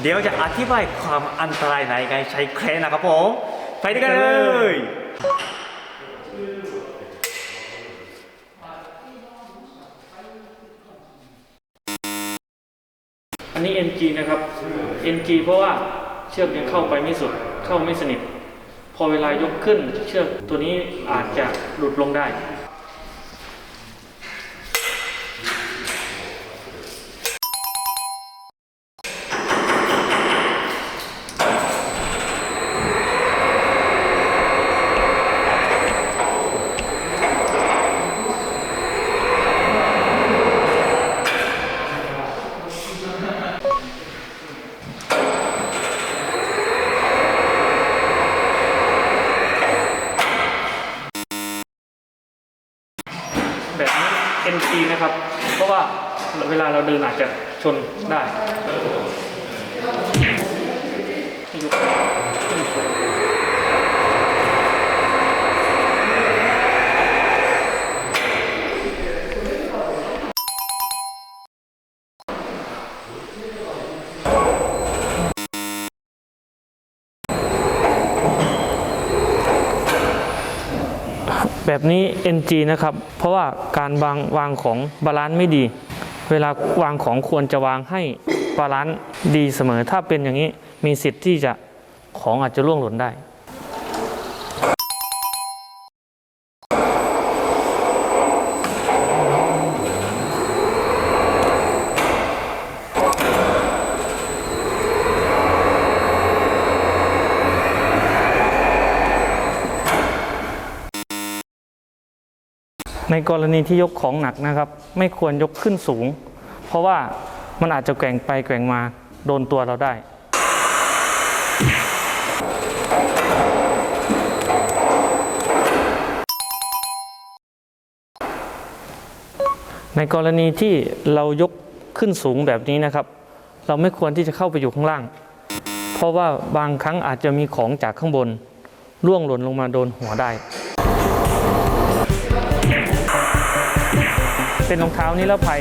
เดี๋ยวจะอธิบายความอันตรายในการใช้เครนนะครับผม ไปด้วยกันเลยอันนี้ NG นะครับ NG เพราะว่าเชือกยังเข้าไปไม่สุด เข้าไม่สนิท พอเวลายกขึ้น เชือกตัวนี้อาจจะหลุดลงได้ แบบ นี้ NG นะครับ เพราะว่าเวลาเราเดินอาจจะชนได้ แบบนี้ NG นะครับ เพราะว่าการวางวางของบาลานซ์ไม่ดี เวลาวางของควรจะวางให้บาลานซ์ดีเสมอ ถ้าเป็นอย่างนี้มีสิทธิ์ที่จะของอาจจะล่วงหล่นได้ ในกรณีที่ยกของหนักนะครับ ไม่ควรยกขึ้นสูง เพราะว่ามันอาจจะแกว่งไปแกว่งมาโดนตัวเราได้ในกรณีที่เรายกขึ้นสูงแบบนี้นะครับ เราไม่ควรที่จะเข้าไปอยู่ข้างล่าง เพราะว่าบางครั้งอาจจะมีของจากข้างบนร่วงหล่นลงมาโดนหัวได้ เป็นรองเท้านิรภัย